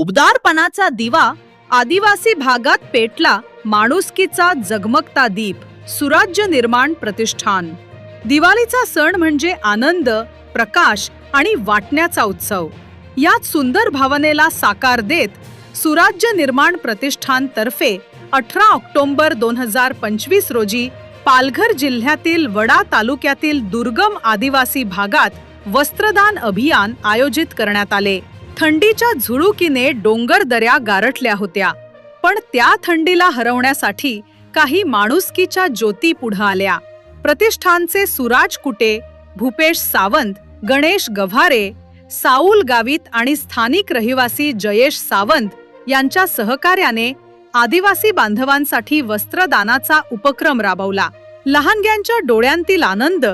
उबदारपणाचा दिवा आदिवासी भागात पेटला माणुसकीचा जगमगता दीप सुराज्य निर्माण प्रतिष्ठान. दिवाळीचा सण म्हणजे आनंद प्रकाश आणि वाटण्याचा उत्सव. यात सुंदर भावनेला साकार देत सुराज्य निर्माण प्रतिष्ठान तर्फे अठरा ऑक्टोबर दोन हजार पंचवीस रोजी पालघर जिल्ह्यातील वडा तालुक्यातील दुर्गम आदिवासी भागात वस्त्रदान अभियान आयोजित करण्यात आले. थंडीच्या झुळुकीने डोंगर दऱ्या गारठल्या होत्या. पण त्या थंडीला हरवण्यासाठी काही माणुसकीच्या ज्योती पुढं आल्या. प्रतिष्ठानचे सुराज कुटे भूपेश सावंत गणेश गव्हारे साऊल गावित आणि स्थानिक रहिवासी जयेश सावंत यांच्या सहकार्याने आदिवासी बांधवांसाठी वस्त्रदानाचा उपक्रम राबवला. लहानग्यांच्या डोळ्यांतील आनंद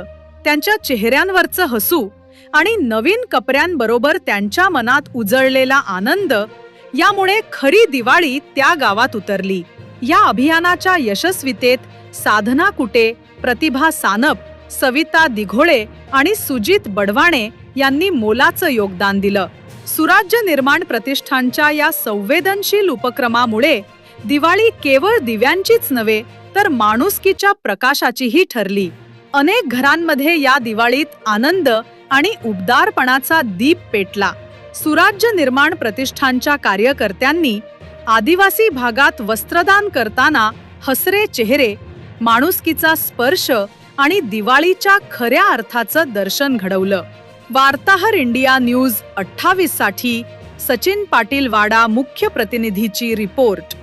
त्यांच्या चेहऱ्यांवरचं हसू आणि नवीन कपड्यांबरोबर त्यांच्या मनात उजळलेला आनंद यामुळे खरी दिवाळी त्या गावात उतरली. या अभियानाच्या यशस्वीतेत साधना कुटे प्रतिभा सानप सविता दिघोळे आणि सुजित बडवाणे यांनी मोलाचं योगदान दिलं. सुराज्य निर्माण प्रतिष्ठानच्या या संवेदनशील उपक्रमामुळे दिवाळी केवळ दिव्यांचीच नव्हे तर माणुसकीच्या प्रकाशाचीही ठरली. अनेक घरांमध्ये या दिवाळीत आनंद आणि उबदारपणाचा दीप पेटला. सुराज्य निर्माण प्रतिष्ठानच्या कार्यकर्त्यांनी आदिवासी भागात वस्त्रदान करताना हसरे चेहरे माणुसकीचा स्पर्श आणि दिवाळीच्या खऱ्या अर्थाचं दर्शन घडवलं. वार्ताहर इंडिया न्यूज अठ्ठावीससाठी सचिन पाटील वाडा मुख्य प्रतिनिधीची रिपोर्ट.